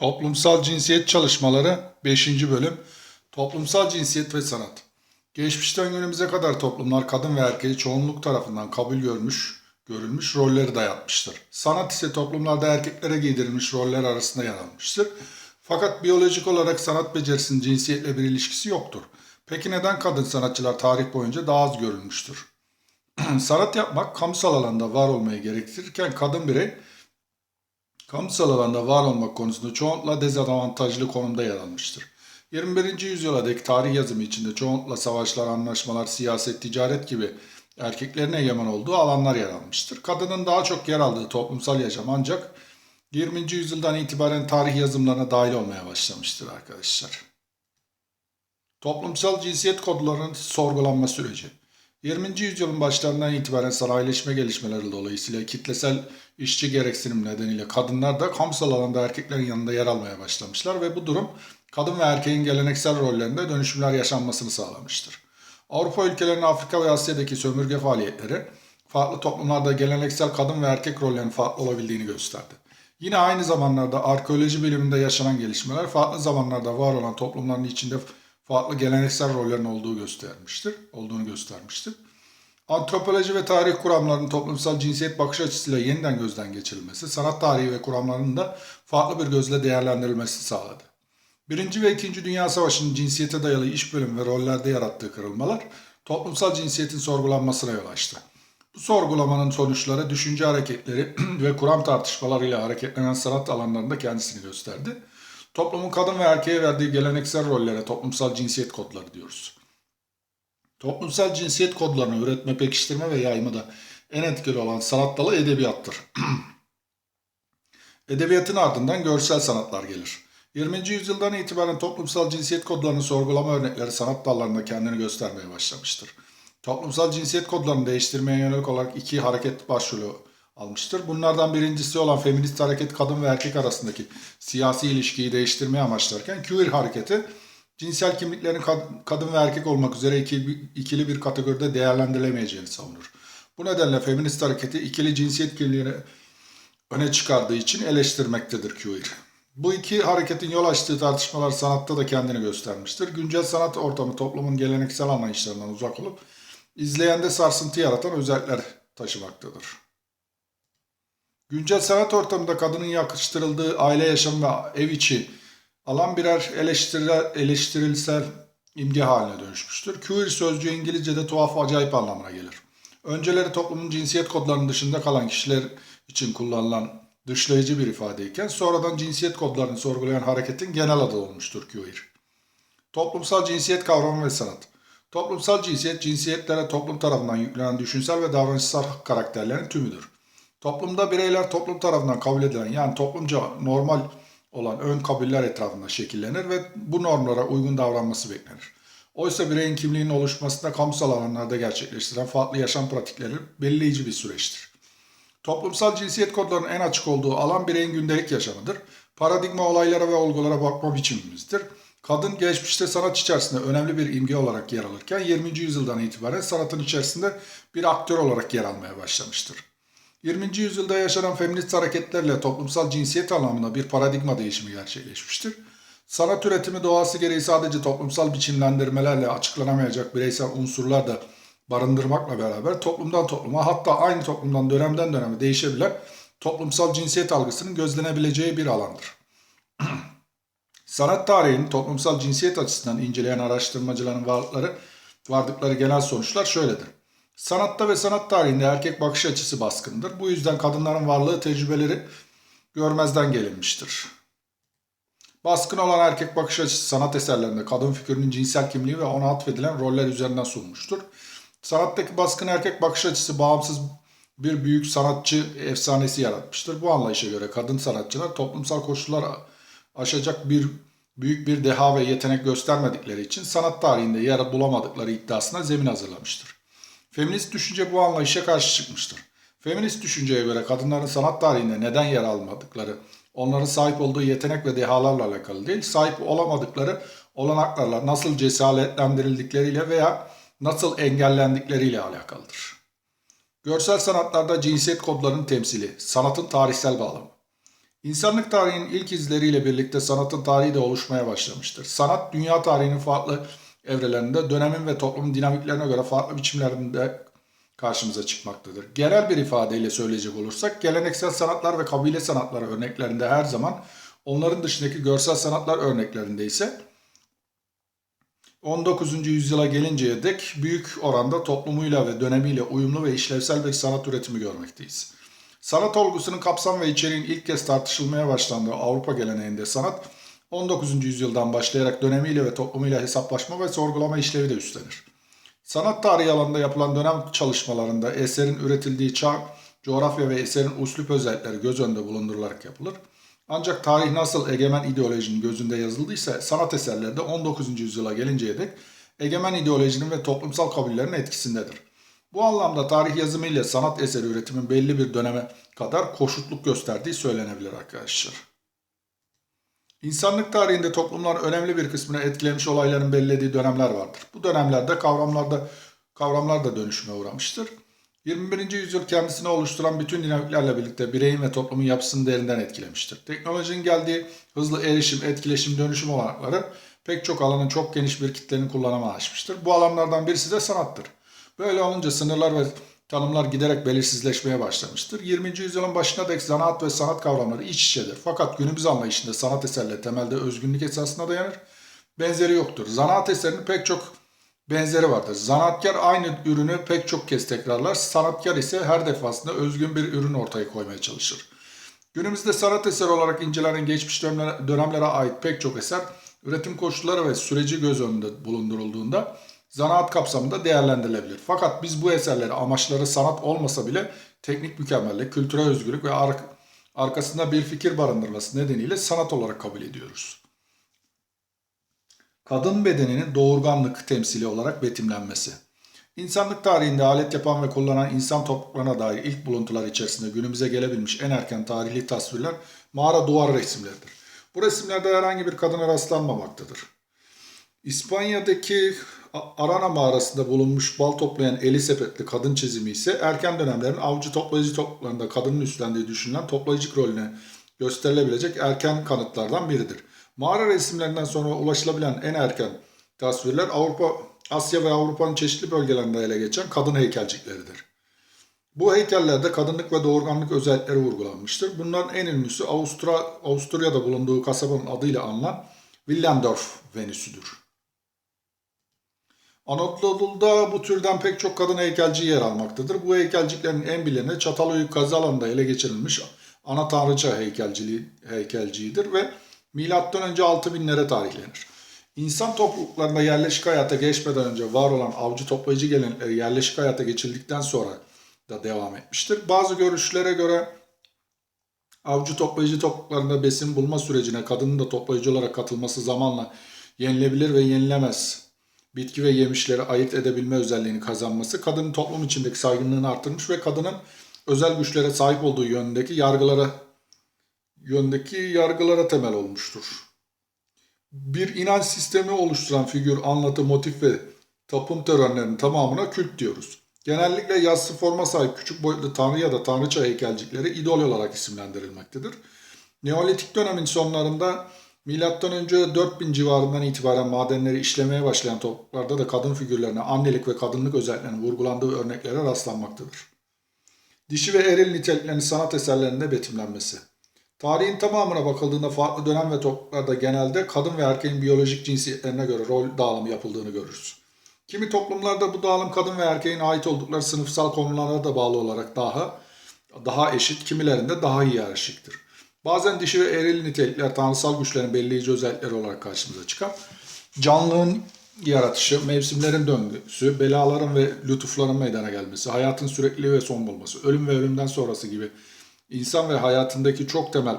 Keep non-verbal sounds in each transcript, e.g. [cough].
Toplumsal cinsiyet çalışmaları 5. bölüm Toplumsal cinsiyet ve sanat. Geçmişten günümüze kadar toplumlar kadın ve erkeği çoğunluk tarafından kabul görmüş, görülmüş rolleri dayatmıştır. Sanat ise toplumlarda erkeklere giydirilmiş roller arasında yer almıştır. Fakat biyolojik olarak sanat becerisinin cinsiyetle bir ilişkisi yoktur. Peki neden kadın sanatçılar tarih boyunca daha az görülmüştür? [clears throat] sanat yapmak kamusal alanda var olmayı gerektirirken kadın birey kamusal alanda var olmak konusunda çoğunlukla dezavantajlı konumda yer almıştır. 21. yüzyıla dek tarih yazımı içinde çoğunlukla savaşlar, anlaşmalar, siyaset, ticaret gibi erkeklerin egemen olduğu alanlar yer almıştır. Kadının daha çok yer aldığı toplumsal yaşam ancak 20. yüzyıldan itibaren tarih yazımlarına dahil olmaya başlamıştır arkadaşlar. Toplumsal cinsiyet kodlarının sorgulanma süreci. 20. yüzyılın başlarından itibaren sanayileşme gelişmeleri dolayısıyla kitlesel işçi gereksinim nedeniyle kadınlar da kamusal alanda erkeklerin yanında yer almaya başlamışlar ve bu durum kadın ve erkeğin geleneksel rollerinde dönüşümler yaşanmasını sağlamıştır. Avrupa ülkelerinin Afrika ve Asya'daki sömürge faaliyetleri farklı toplumlarda geleneksel kadın ve erkek rollerinin farklı olabildiğini gösterdi. Yine aynı zamanlarda arkeoloji biliminde yaşanan gelişmeler farklı zamanlarda var olan toplumların içinde farklı geleneksel rollerin olduğu göstermiştir, olduğunu göstermiştir. Antropoloji ve tarih kuramlarının toplumsal cinsiyet bakış açısıyla yeniden gözden geçirilmesi, sanat tarihi ve kuramlarının da farklı bir gözle değerlendirilmesi sağladı. Birinci ve İkinci Dünya Savaşı'nın cinsiyete dayalı iş bölümü ve rollerde yarattığı kırılmalar toplumsal cinsiyetin sorgulanmasına yol açtı. Bu sorgulamanın sonuçları düşünce hareketleri [clears throat] ve kuram tartışmalarıyla hareketlenen sanat alanlarında kendisini gösterdi. Toplumun kadın ve erkeğe verdiği geleneksel rollere toplumsal cinsiyet kodları diyoruz. Toplumsal cinsiyet kodlarını üretme, pekiştirme ve yaymada en etkili olan sanat dalı edebiyattır. [clears throat] Edebiyatın ardından görsel sanatlar gelir. 20. yüzyıldan itibaren toplumsal cinsiyet kodlarını sorgulama örnekleri sanat dallarında kendini göstermeye başlamıştır. Toplumsal cinsiyet kodlarını değiştirmeye yönelik olarak iki hareket başrolü almıştır. Bunlardan birincisi olan feminist hareket kadın ve erkek arasındaki siyasi ilişkiyi değiştirmeye amaçlarken queer hareketi cinsel kimliklerin kadın ve erkek olmak üzere ikili bir kategoride değerlendirilemeyeceğini savunur. Bu nedenle feminist hareketi ikili cinsiyet kimliğini öne çıkardığı için eleştirmektedir queer. Bu iki hareketin yol açtığı tartışmalar sanatta da kendini göstermiştir. Güncel sanat ortamı toplumun geleneksel anlayışlarından uzak olup izleyende sarsıntı yaratan özellikler taşımaktadır. Güncel sanat ortamında kadının yakıştırıldığı aile yaşamı ve ev içi alan birer eleştirilsel imge haline dönüşmüştür. Queer sözcüğü İngilizce'de tuhaf acayip anlamına gelir. Önceleri toplumun cinsiyet kodlarının dışında kalan kişiler için kullanılan dışlayıcı bir ifadeyken sonradan cinsiyet kodlarını sorgulayan hareketin genel adı olmuştur queer. Toplumsal cinsiyet kavramı ve sanat. Toplumsal cinsiyet, cinsiyetlere toplum tarafından yüklenen düşünsel ve davranışsal karakterlerin tümüdür. Toplumda bireyler toplum tarafından kabul edilen yani toplumca normal olan ön kabuller etrafında şekillenir ve bu normlara uygun davranması beklenir. Oysa bireyin kimliğinin oluşmasında kamusal alanlarda gerçekleştiren farklı yaşam pratikleri belirleyici bir süreçtir. Toplumsal cinsiyet kodlarının en açık olduğu alan bireyin gündelik yaşamıdır. Paradigma olaylara ve olgulara bakma biçimimizdir. Kadın geçmişte sanat içerisinde önemli bir imge olarak yer alırken 20. yüzyıldan itibaren sanatın içerisinde bir aktör olarak yer almaya başlamıştır. 20. yüzyılda yaşanan feminist hareketlerle toplumsal cinsiyet anlamında bir paradigma değişimi gerçekleşmiştir. Sanat üretimi doğası gereği sadece toplumsal biçimlendirmelerle açıklanamayacak bireysel unsurlar da barındırmakla beraber toplumdan topluma hatta aynı toplumdan dönemden döneme değişebilen toplumsal cinsiyet algısının gözlenebileceği bir alandır. [clears throat] Sanat tarihinin toplumsal cinsiyet açısından inceleyen araştırmacıların varlıkları, vardıkları genel sonuçlar şöyledir. Sanatta ve sanat tarihinde erkek bakış açısı baskındır. Bu yüzden kadınların varlığı tecrübeleri görmezden gelinmiştir. Baskın olan erkek bakış açısı sanat eserlerinde kadın figürünün cinsel kimliği ve ona atfedilen roller üzerinden sunmuştur. Sanattaki baskın erkek bakış açısı bağımsız bir büyük sanatçı efsanesi yaratmıştır. Bu anlayışa göre kadın sanatçılar toplumsal koşullar aşacak bir büyük bir deha ve yetenek göstermedikleri için sanat tarihinde yer bulamadıkları iddiasına zemin hazırlamıştır. Feminist düşünce bu anlayışa karşı çıkmıştır. Feminist düşünceye göre kadınların sanat tarihinde neden yer almadıkları, onların sahip olduğu yetenek ve dehalarla alakalı değil, sahip olamadıkları olanaklarla nasıl cesaretlendirildikleriyle veya nasıl engellendikleriyle alakalıdır. Görsel sanatlarda cinsiyet kodlarının temsili, sanatın tarihsel bağlamı. İnsanlık tarihinin ilk izleriyle birlikte sanatın tarihi de oluşmaya başlamıştır. Sanat, dünya tarihinin farklı evrelerinde dönemin ve toplumun dinamiklerine göre farklı biçimlerinde karşımıza çıkmaktadır. Genel bir ifadeyle söyleyecek olursak, geleneksel sanatlar ve kabile sanatları örneklerinde her zaman, onların dışındaki görsel sanatlar örneklerinde ise 19. yüzyıla gelinceye dek büyük oranda toplumuyla ve dönemiyle uyumlu ve işlevsel bir sanat üretimi görmekteyiz. Sanat olgusunun kapsam ve içeriğin ilk kez tartışılmaya başlandığı Avrupa geleneğinde sanat, 19. yüzyıldan başlayarak dönemiyle ve toplumuyla hesaplaşma ve sorgulama işlevi de üstlenir. Sanat tarihi alanında yapılan dönem çalışmalarında eserin üretildiği çağ, coğrafya ve eserin uslup özellikleri göz önünde bulundurularak yapılır. Ancak tarih nasıl egemen ideolojinin gözünde yazıldıysa sanat eserleri de 19. yüzyıla gelinceye dek egemen ideolojinin ve toplumsal kabullerin etkisindedir. Bu anlamda tarih yazımı ile sanat eseri üretimin belli bir döneme kadar koşutluk gösterdiği söylenebilir arkadaşlar. İnsanlık tarihinde toplumlar önemli bir kısmını etkilemiş olayların belirlediği dönemler vardır. Bu dönemlerde kavramlarda kavramlar da dönüşüme uğramıştır. 21. yüzyıl kendisini oluşturan bütün dinamiklerle birlikte bireyin ve toplumun yapısını derinden etkilemiştir. Teknolojinin geldiği hızlı erişim, etkileşim, dönüşüm olanakları pek çok alanın çok geniş bir kitlenin kullanıma açmıştır. Bu alanlardan birisi de sanattır. Böyle olunca sınırlar ve tanımlar giderek belirsizleşmeye başlamıştır. 20. yüzyılın başına dek zanaat ve sanat kavramları iç içedir. Fakat günümüz anlayışında sanat eserleri temelde özgünlük esasına dayanır. Benzeri yoktur. Zanaat eserinin pek çok benzeri vardır. Zanaatkar aynı ürünü pek çok kez tekrarlar. Sanatkar ise her defasında özgün bir ürün ortaya koymaya çalışır. Günümüzde sanat eseri olarak incelenen geçmiş dönemlere ait pek çok eser üretim koşulları ve süreci göz önünde bulundurulduğunda zanaat kapsamında değerlendirilebilir. Fakat biz bu eserleri amaçları sanat olmasa bile teknik mükemmellik, kültürel özgürlük ve ar- arkasında bir fikir barındırması nedeniyle sanat olarak kabul ediyoruz. Kadın bedeninin doğurganlık temsili olarak betimlenmesi. İnsanlık tarihinde alet yapan ve kullanan insan topluluklarına dair ilk buluntular içerisinde günümüze gelebilmiş en erken tarihli tasvirler mağara duvar resimleridir. Bu resimlerde herhangi bir kadına rastlanmamaktadır. İspanya'daki Arana mağarasında bulunmuş bal toplayan eli sepetli kadın çizimi ise erken dönemlerin avcı toplayıcı topluluklarında kadının üstlendiği düşünülen toplayıcılık rolüne gösterilebilecek erken kanıtlardan biridir. Mağara resimlerinden sonra ulaşılabilen en erken tasvirler Avrupa, Asya ve Avrupa'nın çeşitli bölgelerinde ele geçen kadın heykelcikleridir. Bu heykellerde kadınlık ve doğurganlık özellikleri vurgulanmıştır. Bunların en ünlüsü Avustra, Avusturya'da bulunduğu kasabanın adıyla anılan Wilhelmdorf Venüsüdür. Anadolu'da bu türden pek çok kadın heykelci yer almaktadır. Bu heykelciklerin en bileni Çatalhöyük kazı ele geçirilmiş ana tanrıça heykelciliği, heykelciğidir ve milattan önce 6000'lere tarihlenir. İnsan topluluklarında yerleşik hayata geçmeden önce var olan avcı toplayıcı gelenekleri yerleşik hayata geçildikten sonra da devam etmiştir. Bazı görüşlere göre avcı toplayıcı topluluklarında besin bulma sürecine kadının da toplayıcı olarak katılması zamanla yenilebilir ve yenilemez bitki ve yemişleri ayırt edebilme özelliğini kazanması kadının toplum içindeki saygınlığını artırmış ve kadının özel güçlere sahip olduğu yönündeki yargılara yöndeki yargılara temel olmuştur. Bir inanç sistemi oluşturan figür, anlatı, motif ve tapım törenlerinin tamamına kült diyoruz. Genellikle yassı forma sahip küçük boyutlu tanrı ya da tanrıça heykelcikleri idol olarak isimlendirilmektedir. Neolitik dönemin sonlarında Milattan önce 4000 civarından itibaren madenleri işlemeye başlayan topluluklarda da kadın figürlerine annelik ve kadınlık özelliklerinin vurgulandığı örneklere rastlanmaktadır. Dişi ve eril niteliklerinin sanat eserlerinde betimlenmesi. Tarihin tamamına bakıldığında farklı dönem ve topluluklarda genelde kadın ve erkeğin biyolojik cinsiyetlerine göre rol dağılımı yapıldığını görürüz. Kimi toplumlarda bu dağılım kadın ve erkeğin ait oldukları sınıfsal konulara da bağlı olarak daha daha eşit, kimilerinde daha hiyerarşiktir. Bazen dişi ve eril nitelikler tanrısal güçlerin belirleyici özellikleri olarak karşımıza çıkar. Canlığın yaratışı, mevsimlerin döngüsü, belaların ve lütufların meydana gelmesi, hayatın sürekliliği ve son bulması, ölüm ve ölümden sonrası gibi insan ve hayatındaki çok temel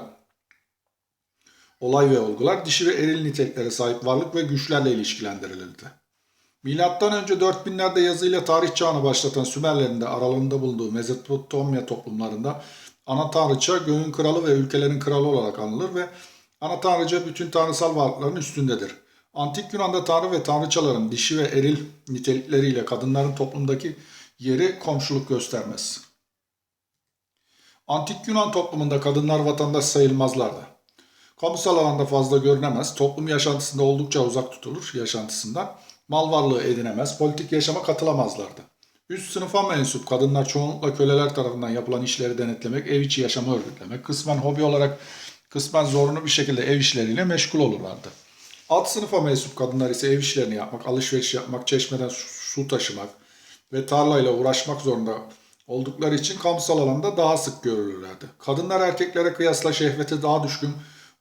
olay ve olgular dişi ve eril niteliklere sahip varlık ve güçlerle ilişkilendirilirdi. Milattan önce 4000'lerde yazıyla tarih çağını başlatan Sümerlerin de aralarında bulunduğu Mezopotamya toplumlarında ana tanrıça göğün kralı ve ülkelerin kralı olarak anılır ve ana tanrıça bütün tanrısal varlıkların üstündedir. Antik Yunan'da tanrı ve tanrıçaların dişi ve eril nitelikleriyle kadınların toplumdaki yeri komşuluk göstermez. Antik Yunan toplumunda kadınlar vatandaş sayılmazlardı. Kamusal alanda fazla görünemez, toplum yaşantısında oldukça uzak tutulur yaşantısından, mal varlığı edinemez, politik yaşama katılamazlardı. Üst sınıfa mensup kadınlar çoğunlukla köleler tarafından yapılan işleri denetlemek, ev içi yaşamı örgütlemek, kısmen hobi olarak kısmen zorunlu bir şekilde ev işleriyle meşgul olurlardı. Alt sınıfa mensup kadınlar ise ev işlerini yapmak, alışveriş yapmak, çeşmeden su- taşımak ve tarlayla uğraşmak zorunda oldukları için kamusal alanda daha sık görülürlerdi. Kadınlar erkeklere kıyasla şehvete daha düşkün,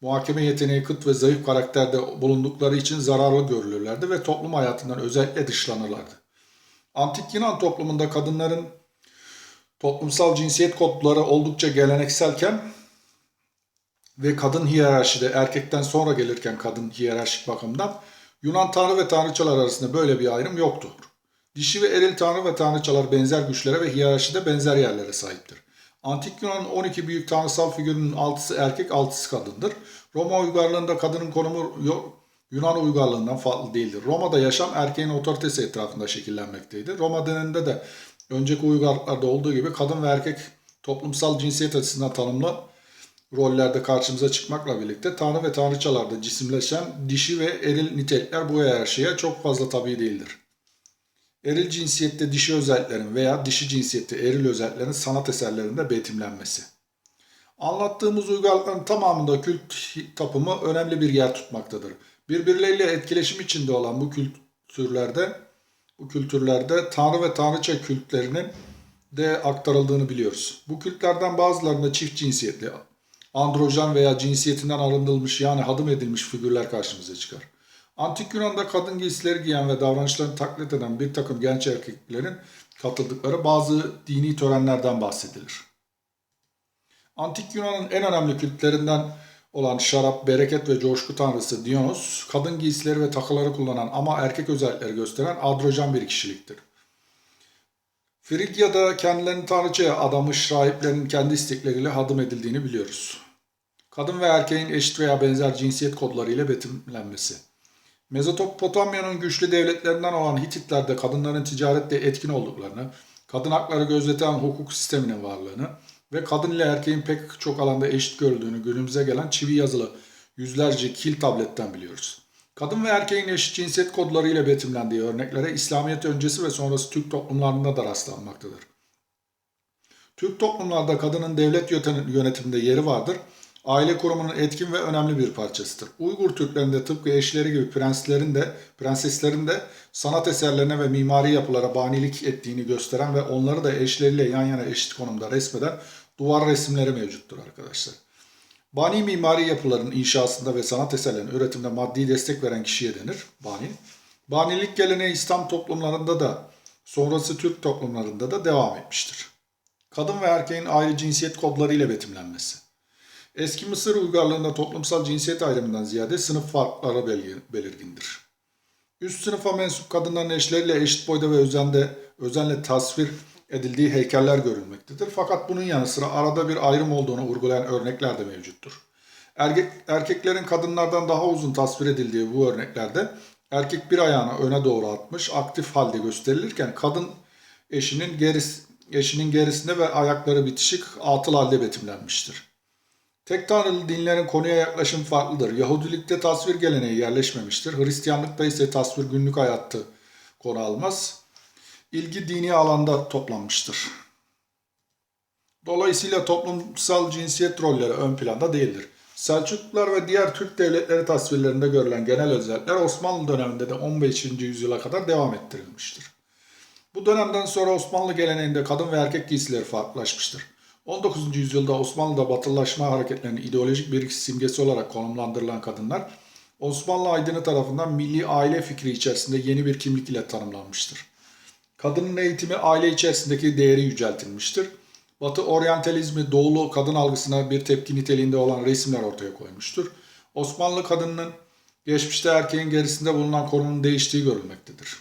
muhakeme yeteneği kıt ve zayıf karakterde bulundukları için zararlı görülürlerdi ve toplum hayatından özellikle dışlanırlardı. Antik Yunan toplumunda kadınların toplumsal cinsiyet kodları oldukça gelenekselken ve kadın hiyerarşide erkekten sonra gelirken kadın hiyerarşik bakımdan Yunan tanrı ve tanrıçalar arasında böyle bir ayrım yoktur. Dişi ve eril tanrı ve tanrıçalar benzer güçlere ve hiyerarşide benzer yerlere sahiptir. Antik Yunan'ın 12 büyük tanrısal figürünün 6'sı erkek, 6'sı kadındır. Roma uygarlığında kadının konumu Yunan uygarlığından farklı değildir. Roma'da yaşam erkeğin otoritesi etrafında şekillenmekteydi. Roma döneminde de önceki uygarlıklarda olduğu gibi kadın ve erkek toplumsal cinsiyet açısından tanımlı rollerde karşımıza çıkmakla birlikte tanrı ve tanrıçalarda cisimleşen dişi ve eril nitelikler bu hiyerarşiye çok fazla tabi değildir. Eril cinsiyette dişi özelliklerin veya dişi cinsiyette eril özelliklerin sanat eserlerinde betimlenmesi. Anlattığımız uygarlıkların tamamında kült tapımı önemli bir yer tutmaktadır. Birbirleriyle etkileşim içinde olan bu kültürlerde bu kültürlerde tanrı ve tanrıça kültlerinin de aktarıldığını biliyoruz. Bu kültlerden bazılarında çift cinsiyetli, androjen veya cinsiyetinden arındırılmış yani hadım edilmiş figürler karşımıza çıkar. Antik Yunan'da kadın giysileri giyen ve davranışlarını taklit eden bir takım genç erkeklerin katıldıkları bazı dini törenlerden bahsedilir. Antik Yunan'ın en önemli kültlerinden olan şarap, bereket ve coşku tanrısı Dionos, kadın giysileri ve takıları kullanan ama erkek özellikleri gösteren androjen bir kişiliktir. Frigya'da kendilerini tanrıçaya adamış rahiplerin kendi istekleriyle hadım edildiğini biliyoruz. Kadın ve erkeğin eşit veya benzer cinsiyet kodları ile betimlenmesi. Mezopotamya'nın güçlü devletlerinden olan Hititlerde kadınların ticarette etkin olduklarını, kadın hakları gözeten hukuk sisteminin varlığını ve kadın ile erkeğin pek çok alanda eşit görüldüğünü günümüze gelen çivi yazılı yüzlerce kil tabletten biliyoruz. Kadın ve erkeğin eşit cinsiyet kodları ile betimlendiği örneklere İslamiyet öncesi ve sonrası Türk toplumlarında da rastlanmaktadır. Türk toplumlarda kadının devlet yönetiminde yeri vardır. Aile kurumunun etkin ve önemli bir parçasıdır. Uygur Türklerinde tıpkı eşleri gibi prenslerin de, prenseslerin de sanat eserlerine ve mimari yapılara banilik ettiğini gösteren ve onları da eşleriyle yan yana eşit konumda resmeden duvar resimleri mevcuttur arkadaşlar. Bani mimari yapıların inşasında ve sanat eserlerinin üretiminde maddi destek veren kişiye denir bani. Banilik geleneği İslam toplumlarında da sonrası Türk toplumlarında da devam etmiştir. Kadın ve erkeğin ayrı cinsiyet kodları ile betimlenmesi. Eski Mısır uygarlığında toplumsal cinsiyet ayrımından ziyade sınıf farkları belirgindir. Üst sınıfa mensup kadınların eşleriyle eşit boyda ve özende, özenle tasvir edildiği heykeller görülmektedir. Fakat bunun yanı sıra arada bir ayrım olduğunu vurgulayan örnekler de mevcuttur. Erkek, erkeklerin kadınlardan daha uzun tasvir edildiği bu örneklerde erkek bir ayağını öne doğru atmış, aktif halde gösterilirken kadın eşinin gerisi, eşinin gerisinde ve ayakları bitişik atıl halde betimlenmiştir. Tek tanrılı dinlerin konuya yaklaşım farklıdır. Yahudilikte tasvir geleneği yerleşmemiştir. Hristiyanlıkta ise tasvir günlük hayatı konu almaz. İlgi dini alanda toplanmıştır. Dolayısıyla toplumsal cinsiyet rolleri ön planda değildir. Selçuklular ve diğer Türk devletleri tasvirlerinde görülen genel özellikler Osmanlı döneminde de 15. yüzyıla kadar devam ettirilmiştir. Bu dönemden sonra Osmanlı geleneğinde kadın ve erkek giysileri farklılaşmıştır. 19. yüzyılda Osmanlı'da batılılaşma hareketlerinin ideolojik bir simgesi olarak konumlandırılan kadınlar, Osmanlı aydını tarafından milli aile fikri içerisinde yeni bir kimlik ile tanımlanmıştır. Kadının eğitimi aile içerisindeki değeri yüceltilmiştir. Batı oryantalizmi doğulu kadın algısına bir tepki niteliğinde olan resimler ortaya koymuştur. Osmanlı kadınının geçmişte erkeğin gerisinde bulunan konumun değiştiği görülmektedir.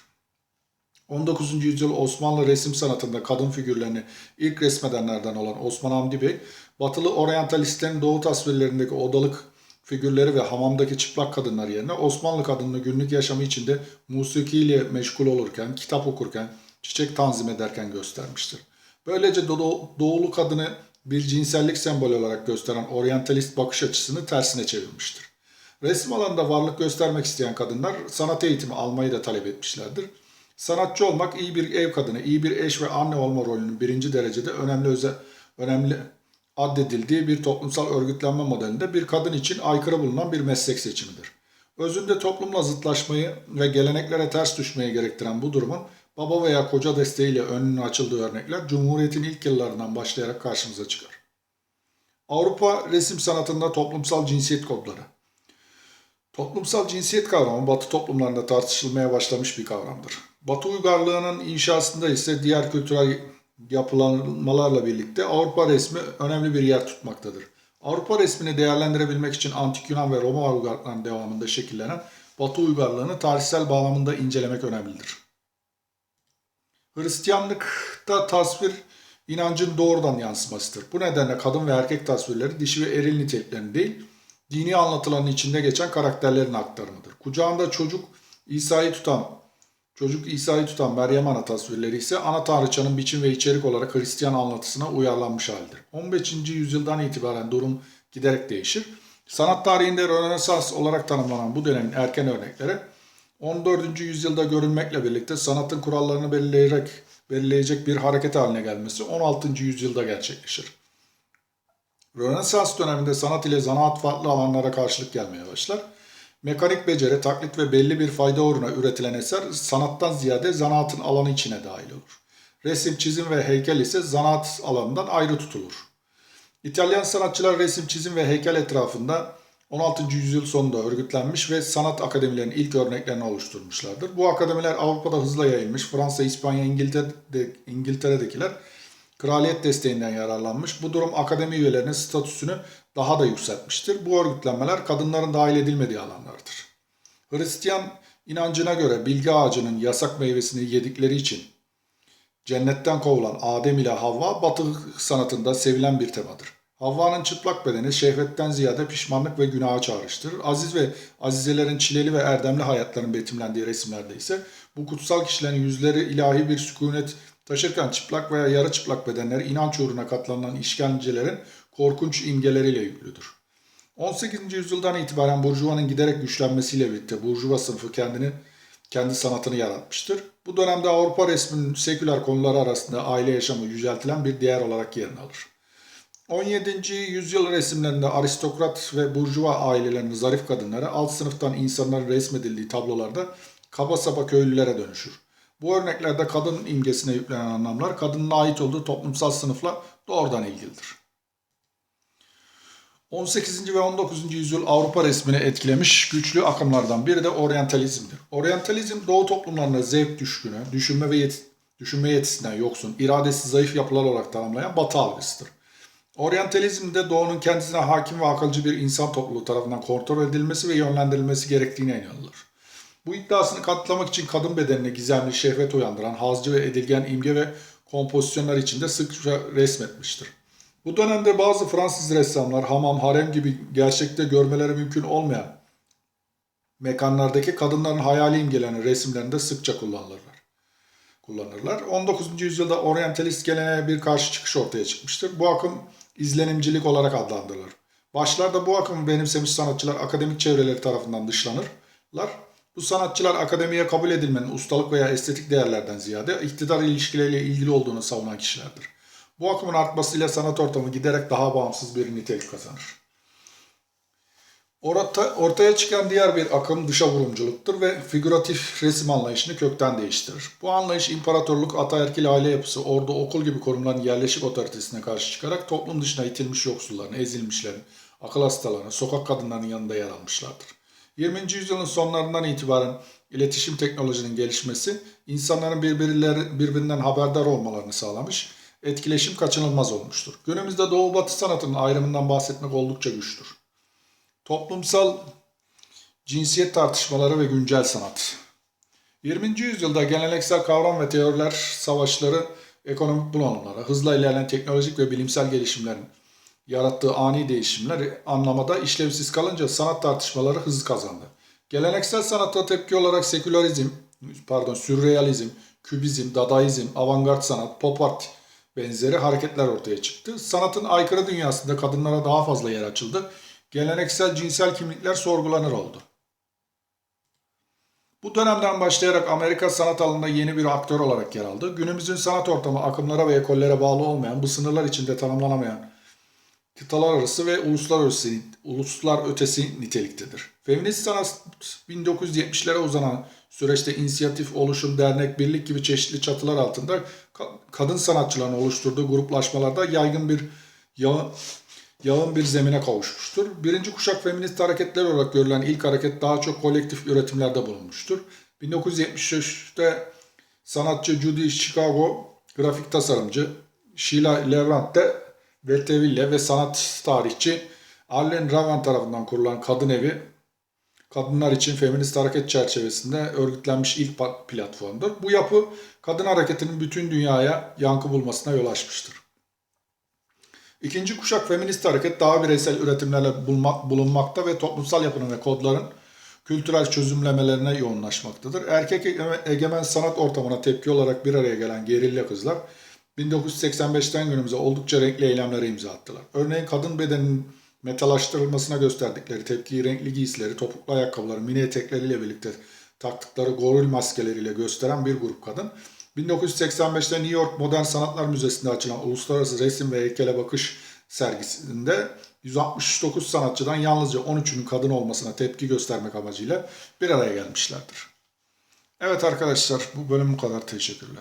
19. yüzyıl Osmanlı resim sanatında kadın figürlerini ilk resmedenlerden olan Osman Hamdi Bey, batılı oryantalistlerin doğu tasvirlerindeki odalık figürleri ve hamamdaki çıplak kadınlar yerine Osmanlı kadınını günlük yaşamı içinde musikiyle meşgul olurken, kitap okurken, çiçek tanzim ederken göstermiştir. Böylece doğulu kadını bir cinsellik sembolü olarak gösteren oryantalist bakış açısını tersine çevirmiştir. Resim alanında varlık göstermek isteyen kadınlar sanat eğitimi almayı da talep etmişlerdir. Sanatçı olmak iyi bir ev kadını, iyi bir eş ve anne olma rolünün birinci derecede önemli özel, önemli addedildiği bir toplumsal örgütlenme modelinde bir kadın için aykırı bulunan bir meslek seçimidir. Özünde toplumla zıtlaşmayı ve geleneklere ters düşmeyi gerektiren bu durumun baba veya koca desteğiyle önünün açıldığı örnekler Cumhuriyet'in ilk yıllarından başlayarak karşımıza çıkar. Avrupa resim sanatında toplumsal cinsiyet kodları. Toplumsal cinsiyet kavramı Batı toplumlarında tartışılmaya başlamış bir kavramdır. Batı uygarlığının inşasında ise diğer kültürel yapılanmalarla birlikte Avrupa resmi önemli bir yer tutmaktadır. Avrupa resmini değerlendirebilmek için Antik Yunan ve Roma uygarlıklarının devamında şekillenen Batı uygarlığını tarihsel bağlamında incelemek önemlidir. Hristiyanlıkta tasvir inancın doğrudan yansımasıdır. Bu nedenle kadın ve erkek tasvirleri dişi ve eril niteliklerini değil, dini anlatıların içinde geçen karakterlerin aktarımıdır. Kucağında çocuk İsa'yı tutan Çocuk İsa'yı tutan Meryem Ana tasvirleri ise ana tanrıçanın biçim ve içerik olarak Hristiyan anlatısına uyarlanmış haldir. 15. yüzyıldan itibaren durum giderek değişir. Sanat tarihinde Rönesans olarak tanımlanan bu dönemin erken örnekleri 14. yüzyılda görülmekle birlikte sanatın kurallarını belirleyerek belirleyecek bir hareket haline gelmesi 16. yüzyılda gerçekleşir. Rönesans döneminde sanat ile zanaat farklı alanlara karşılık gelmeye başlar. Mekanik beceri, taklit ve belli bir fayda uğruna üretilen eser sanattan ziyade zanaatın alanı içine dahil olur. Resim, çizim ve heykel ise zanaat alanından ayrı tutulur. İtalyan sanatçılar resim, çizim ve heykel etrafında 16. yüzyıl sonunda örgütlenmiş ve sanat akademilerinin ilk örneklerini oluşturmuşlardır. Bu akademiler Avrupa'da hızla yayılmış. Fransa, İspanya, İngiltere'de, İngiltere'dekiler kraliyet desteğinden yararlanmış. Bu durum akademi üyelerinin statüsünü daha da yükseltmiştir. Bu örgütlenmeler kadınların dahil edilmediği alanlardır. Hristiyan inancına göre bilgi ağacının yasak meyvesini yedikleri için cennetten kovulan Adem ile Havva batı sanatında sevilen bir temadır. Havva'nın çıplak bedeni şehvetten ziyade pişmanlık ve günaha çağrıştırır. Aziz ve azizelerin çileli ve erdemli hayatlarının betimlendiği resimlerde ise bu kutsal kişilerin yüzleri ilahi bir sükunet taşırken çıplak veya yarı çıplak bedenler inanç uğruna katlanılan işkencelerin korkunç imgeleriyle yüklüdür. 18. yüzyıldan itibaren Burjuva'nın giderek güçlenmesiyle birlikte Burjuva sınıfı kendini kendi sanatını yaratmıştır. Bu dönemde Avrupa resminin seküler konuları arasında aile yaşamı yüceltilen bir değer olarak yerini alır. 17. yüzyıl resimlerinde aristokrat ve burjuva ailelerinin zarif kadınları alt sınıftan insanların resmedildiği tablolarda kaba saba köylülere dönüşür. Bu örneklerde kadın imgesine yüklenen anlamlar kadının ait olduğu toplumsal sınıfla doğrudan ilgilidir. 18. ve 19. yüzyıl Avrupa resmini etkilemiş güçlü akımlardan biri de oryantalizmdir. Oryantalizm doğu toplumlarında zevk düşkünü, düşünme ve yet düşünme yetisinden yoksun, iradesi zayıf yapılar olarak tanımlayan batı algısıdır. Oryantalizmde doğunun kendisine hakim ve akılcı bir insan topluluğu tarafından kontrol edilmesi ve yönlendirilmesi gerektiğine inanılır. Bu iddiasını kanıtlamak için kadın bedenine gizemli şehvet uyandıran hazcı ve edilgen imge ve kompozisyonlar içinde sıkça resmetmiştir. Bu dönemde bazı Fransız ressamlar hamam, harem gibi gerçekte görmeleri mümkün olmayan mekanlardaki kadınların hayali imgelerini resimlerinde sıkça kullanırlar. kullanırlar. 19. yüzyılda oryantalist geleneğe bir karşı çıkış ortaya çıkmıştır. Bu akım izlenimcilik olarak adlandırılır. Başlarda bu akımı benimsemiş sanatçılar akademik çevreleri tarafından dışlanırlar. Bu sanatçılar akademiye kabul edilmenin ustalık veya estetik değerlerden ziyade iktidar ilişkileriyle ilgili olduğunu savunan kişilerdir. Bu akımın artmasıyla sanat ortamı giderek daha bağımsız bir nitelik kazanır. Orta, ortaya çıkan diğer bir akım dışa vurumculuktur ve figüratif resim anlayışını kökten değiştirir. Bu anlayış imparatorluk, ataerkil aile yapısı, ordu, okul gibi kurumların yerleşik otoritesine karşı çıkarak toplum dışına itilmiş yoksulların, ezilmişlerin, akıl hastalarının, sokak kadınlarının yanında yer almışlardır. 20. yüzyılın sonlarından itibaren iletişim teknolojinin gelişmesi insanların birbirleri, birbirinden haberdar olmalarını sağlamış, etkileşim kaçınılmaz olmuştur. Günümüzde Doğu Batı sanatının ayrımından bahsetmek oldukça güçtür. Toplumsal cinsiyet tartışmaları ve güncel sanat. 20. yüzyılda geleneksel kavram ve teoriler savaşları, ekonomik bulanımlara, hızla ilerleyen teknolojik ve bilimsel gelişimlerin yarattığı ani değişimler anlamada işlevsiz kalınca sanat tartışmaları hız kazandı. Geleneksel sanatta tepki olarak sekülerizm, pardon, sürrealizm, kübizm, dadaizm, avantgard sanat, pop art benzeri hareketler ortaya çıktı. Sanatın aykırı dünyasında kadınlara daha fazla yer açıldı. Geleneksel cinsel kimlikler sorgulanır oldu. Bu dönemden başlayarak Amerika sanat alanında yeni bir aktör olarak yer aldı. Günümüzün sanat ortamı akımlara ve ekollere bağlı olmayan, bu sınırlar içinde tanımlanamayan kıtalar arası ve uluslararası uluslar ötesi niteliktedir. Feminist sanat 1970'lere uzanan süreçte inisiyatif, oluşum, dernek, birlik gibi çeşitli çatılar altında ka- kadın sanatçıların oluşturduğu gruplaşmalarda yaygın bir yağı, yağın bir zemine kavuşmuştur. Birinci kuşak feminist hareketler olarak görülen ilk hareket daha çok kolektif üretimlerde bulunmuştur. 1973'te sanatçı Judy Chicago, grafik tasarımcı Sheila Levant Belteville ve sanat tarihçi Arlen Ravan tarafından kurulan Kadın Evi, kadınlar için feminist hareket çerçevesinde örgütlenmiş ilk platformdur. Bu yapı kadın hareketinin bütün dünyaya yankı bulmasına yol açmıştır. İkinci kuşak feminist hareket daha bireysel üretimlerle bulma- bulunmakta ve toplumsal yapının ve kodların kültürel çözümlemelerine yoğunlaşmaktadır. Erkek ege- egemen sanat ortamına tepki olarak bir araya gelen gerilla kızlar 1985'ten günümüze oldukça renkli eylemlere imza attılar. Örneğin kadın bedeninin metalaştırılmasına gösterdikleri tepkiyi renkli giysileri, topuklu ayakkabıları, mini etekleriyle birlikte taktıkları goril maskeleriyle gösteren bir grup kadın. 1985'te New York Modern Sanatlar Müzesi'nde açılan Uluslararası Resim ve Heykele Bakış sergisinde 169 sanatçıdan yalnızca 13'ünün kadın olmasına tepki göstermek amacıyla bir araya gelmişlerdir. Evet arkadaşlar bu bölüm bu kadar. Teşekkürler.